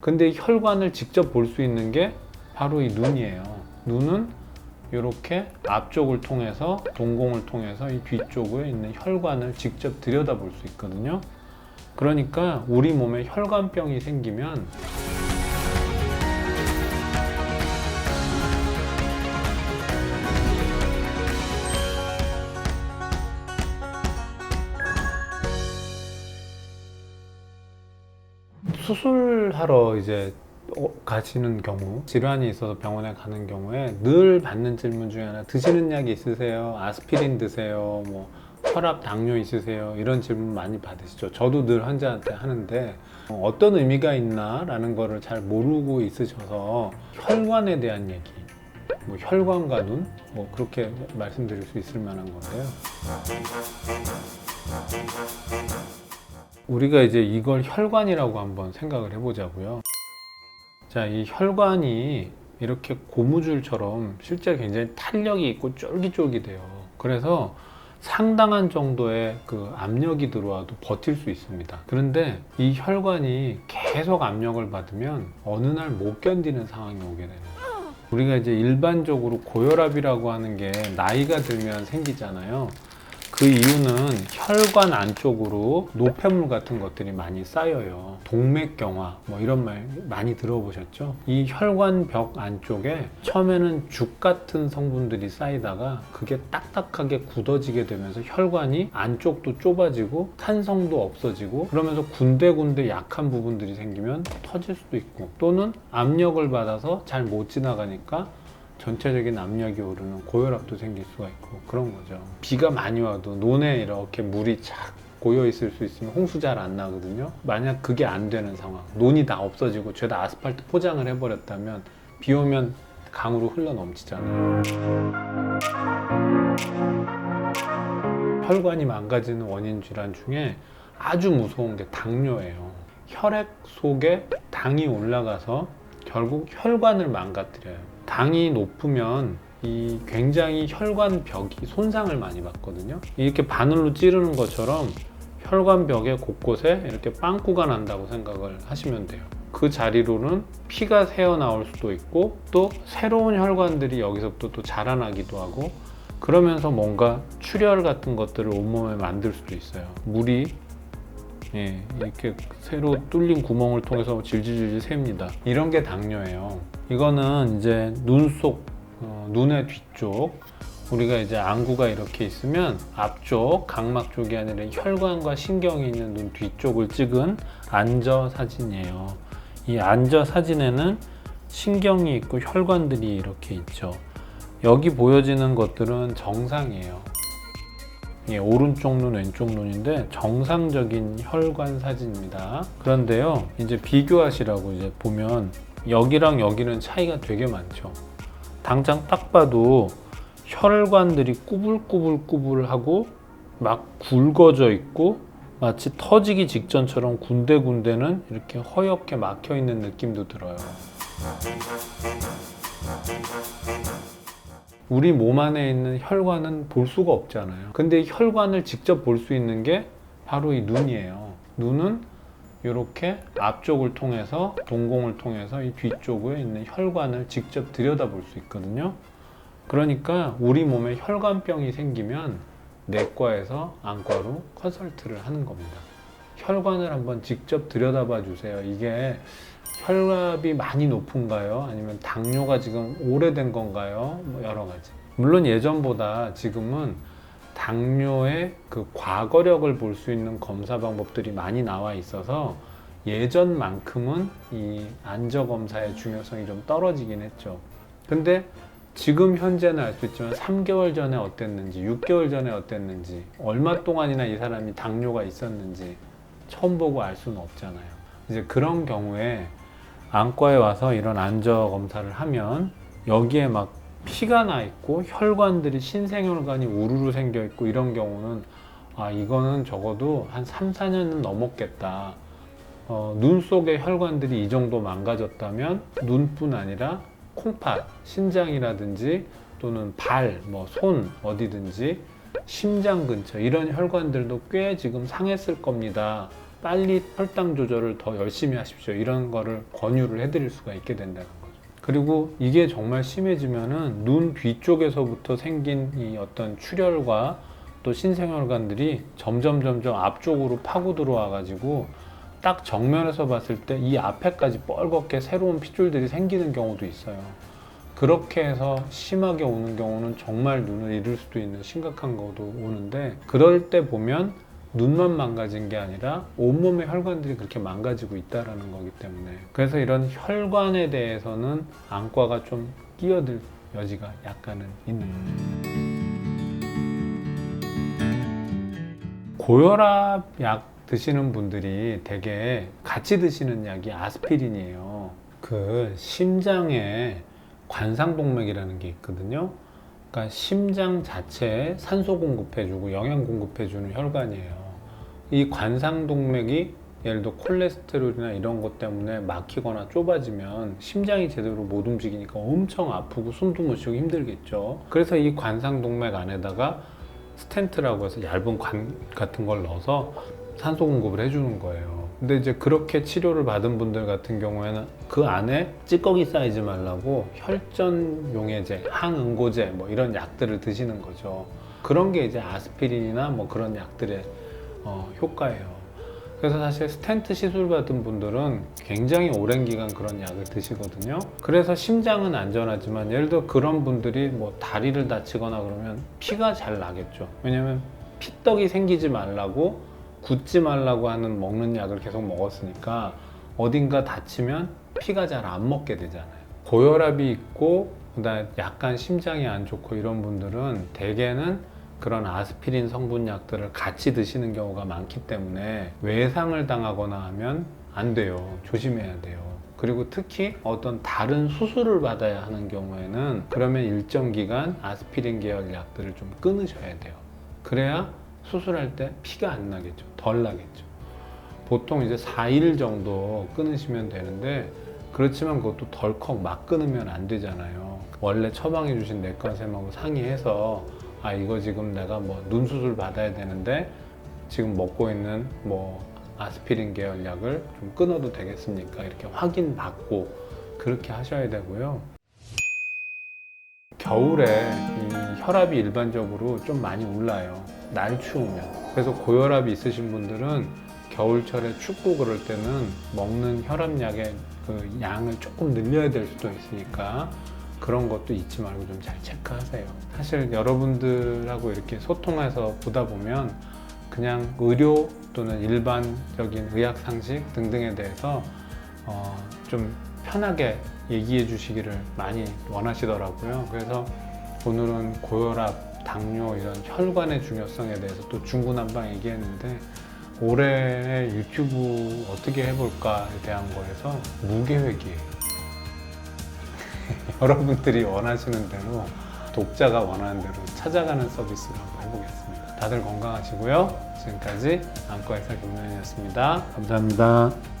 근데 이 혈관을 직접 볼 수 있는 게 바로 이 눈이에요. 눈은 이렇게 앞쪽을 통해서 동공을 통해서 이 뒤쪽에 있는 혈관을 직접 들여다볼 수 있거든요. 그러니까 우리 몸에 혈관병이 생기면 수술하러 이제 어, 가시는 경우 질환이 있어서 병원에 가는 경우에 늘 받는 질문 중에 하나 드시는 약 있으세요? 아스피린 드세요? 뭐 혈압 당뇨 있으세요? 이런 질문 많이 받으시죠. 저도 늘 환자한테 하는데 어, 어떤 의미가 있나라는 거를 잘 모르고 있으셔서 혈관에 대한 얘기 뭐 혈관과 눈? 뭐 그렇게 말씀드릴 수 있을 만한 건데요. 우리가 이제 이걸 혈관이라고 한번 생각을 해보자고요. 자, 이 혈관이 이렇게 고무줄처럼 실제 굉장히 탄력이 있고 쫄깃쫄깃해요. 그래서 상당한 정도의 그 압력이 들어와도 버틸 수 있습니다. 그런데 이 혈관이 계속 압력을 받으면 어느 날 못 견디는 상황이 오게 되는 거예요. 우리가 이제 일반적으로 고혈압이라고 하는 게 나이가 들면 생기잖아요. 그 이유는 혈관 안쪽으로 노폐물 같은 것들이 많이 쌓여요. 동맥경화 뭐 이런 말 많이 들어보셨죠? 이 혈관 벽 안쪽에 처음에는 죽 같은 성분들이 쌓이다가 그게 딱딱하게 굳어지게 되면서 혈관이 안쪽도 좁아지고 탄성도 없어지고 그러면서 군데군데 약한 부분들이 생기면 터질 수도 있고 또는 압력을 받아서 잘 못 지나가니까 전체적인 압력이 오르는 고혈압도 생길 수가 있고 그런 거죠. 비가 많이 와도 논에 이렇게 물이 착 고여 있을 수 있으면 홍수 잘 안 나거든요. 만약 그게 안 되는 상황, 논이 다 없어지고 죄다 아스팔트 포장을 해버렸다면 비 오면 강으로 흘러 넘치잖아요. 혈관이 망가지는 원인 질환 중에 아주 무서운 게 당뇨예요. 혈액 속에 당이 올라가서 결국 혈관을 망가뜨려요. 당이 높으면 이 굉장히 혈관 벽이 손상을 많이 받거든요. 이렇게 바늘로 찌르는 것처럼 혈관 벽의 곳곳에 이렇게 빵꾸가 난다고 생각을 하시면 돼요. 그 자리로는 피가 새어 나올 수도 있고 또 새로운 혈관들이 여기서부터 또 자라나기도 하고 그러면서 뭔가 출혈 같은 것들을 온몸에 만들 수도 있어요. 물이 예, 이렇게 새로 뚫린 구멍을 통해서 질질질질 셉니다. 이런 게 당뇨예요. 이거는 이제 눈 속, 어, 눈의 뒤쪽, 우리가 이제 안구가 이렇게 있으면 앞쪽, 각막 쪽이 아니라 혈관과 신경이 있는 눈 뒤쪽을 찍은 안저 사진이에요. 이 안저 사진에는 신경이 있고 혈관들이 이렇게 있죠. 여기 보여지는 것들은 정상이에요. 예, 오른쪽 눈, 왼쪽 눈인데 정상적인 혈관 사진입니다. 그런데요, 이제 비교하시라고 이제 보면 여기랑 여기는 차이가 되게 많죠. 당장 딱 봐도 혈관들이 꾸불꾸불꾸불하고 막 굵어져 있고 마치 터지기 직전처럼 군데군데는 이렇게 허옇게 막혀 있는 느낌도 들어요. 우리 몸 안에 있는 혈관은 볼 수가 없잖아요. 근데 이 혈관을 직접 볼 수 있는 게 바로 이 눈이에요. 눈은 이렇게 앞쪽을 통해서 동공을 통해서 이 뒤쪽에 있는 혈관을 직접 들여다볼 수 있거든요. 그러니까 우리 몸에 혈관병이 생기면 내과에서 안과로 컨설트를 하는 겁니다. 혈관을 한번 직접 들여다봐 주세요. 이게 혈압이 많이 높은가요? 아니면 당뇨가 지금 오래된 건가요? 뭐 여러 가지. 물론 예전보다 지금은 당뇨의 그 과거력을 볼 수 있는 검사 방법들이 많이 나와 있어서 예전만큼은 이 안저 검사의 중요성이 좀 떨어지긴 했죠. 근데 지금 현재는 알 수 있지만 3개월 전에 어땠는지, 6개월 전에 어땠는지, 얼마 동안이나 이 사람이 당뇨가 있었는지 처음 보고 알 수는 없잖아요. 이제 그런 경우에 안과에 와서 이런 안저 검사를 하면 여기에 막 피가 나 있고 혈관들이 신생혈관이 우르르 생겨 있고 이런 경우는 아 이거는 적어도 한 3, 4년은 넘었겠다. 어, 눈 속의 혈관들이 이 정도 망가졌다면 눈뿐 아니라 콩팥, 신장이라든지 또는 발, 뭐 손 어디든지 심장 근처 이런 혈관들도 꽤 지금 상했을 겁니다. 빨리 혈당 조절을 더 열심히 하십시오. 이런 거를 권유를 해드릴 수가 있게 된다는 거죠. 그리고 이게 정말 심해지면은 눈 뒤쪽에서부터 생긴 이 어떤 출혈과 또 신생혈관들이 점점 점점 앞쪽으로 파고 들어와 가지고 딱 정면에서 봤을 때 이 앞에까지 뻘겋게 새로운 핏줄들이 생기는 경우도 있어요. 그렇게 해서 심하게 오는 경우는 정말 눈을 잃을 수도 있는 심각한 것도 오는데 그럴 때 보면 눈만 망가진 게 아니라 온몸의 혈관들이 그렇게 망가지고 있다라는 거기 때문에 그래서 이런 혈관에 대해서는 안과가 좀 끼어들 여지가 약간은 있는 거죠. 고혈압 약 드시는 분들이 대개 같이 드시는 약이 아스피린이에요. 그 심장에 관상동맥이라는 게 있거든요. 그러니까 심장 자체에 산소 공급해주고 영양 공급해주는 혈관이에요. 이 관상동맥이 예를 들어 콜레스테롤이나 이런 것 때문에 막히거나 좁아지면 심장이 제대로 못 움직이니까 엄청 아프고 숨도 못 쉬고 힘들겠죠. 그래서 이 관상동맥 안에다가 스텐트라고 해서 얇은 관 같은 걸 넣어서 산소 공급을 해주는 거예요. 근데 이제 그렇게 치료를 받은 분들 같은 경우에는 그 안에 찌꺼기 쌓이지 말라고 혈전 용해제, 항응고제 뭐 이런 약들을 드시는 거죠. 그런 게 이제 아스피린이나 뭐 그런 약들의 어, 효과예요. 그래서 사실 스텐트 시술 받은 분들은 굉장히 오랜 기간 그런 약을 드시거든요. 그래서 심장은 안전하지만 예를 들어 그런 분들이 뭐 다리를 다치거나 그러면 피가 잘 나겠죠. 왜냐면 피떡이 생기지 말라고 굳지 말라고 하는 먹는 약을 계속 먹었으니까 어딘가 다치면 피가 잘 안 먹게 되잖아요. 고혈압이 있고 그다음에 약간 심장이 안 좋고 이런 분들은 대개는 그런 아스피린 성분 약들을 같이 드시는 경우가 많기 때문에 외상을 당하거나 하면 안 돼요. 조심해야 돼요. 그리고 특히 어떤 다른 수술을 받아야 하는 경우에는 그러면 일정 기간 아스피린 계열 약들을 좀 끊으셔야 돼요. 그래야 수술할 때 피가 안 나겠죠. 덜 나겠죠. 보통 이제 4일 정도 끊으시면 되는데 그렇지만 그것도 덜컥 막 끊으면 안 되잖아요. 원래 처방해 주신 내과 선생님하고 상의해서 아 이거 지금 내가 뭐 눈 수술 받아야 되는데 지금 먹고 있는 뭐 아스피린 계열 약을 좀 끊어도 되겠습니까? 이렇게 확인 받고 그렇게 하셔야 되고요. 겨울에 이 혈압이 일반적으로 좀 많이 올라요. 날 추우면. 그래서 고혈압이 있으신 분들은 겨울철에 춥고 그럴 때는 먹는 혈압약의 그 양을 조금 늘려야 될 수도 있으니까 그런 것도 잊지 말고 좀 잘 체크하세요. 사실 여러분들하고 이렇게 소통해서 보다 보면 그냥 의료 또는 일반적인 의학 상식 등등에 대해서 어, 좀 편하게 얘기해 주시기를 많이 원하시더라고요. 그래서 오늘은 고혈압, 당뇨 이런 혈관의 중요성에 대해서 또 중구난방 얘기했는데 올해 유튜브 어떻게 해볼까에 대한 거에서 무계획이에요. 여러분들이 원하시는 대로 독자가 원하는 대로 찾아가는 서비스로 한번 해보겠습니다. 다들 건강하시고요. 지금까지 안과의사 김노현이었습니다. 감사합니다.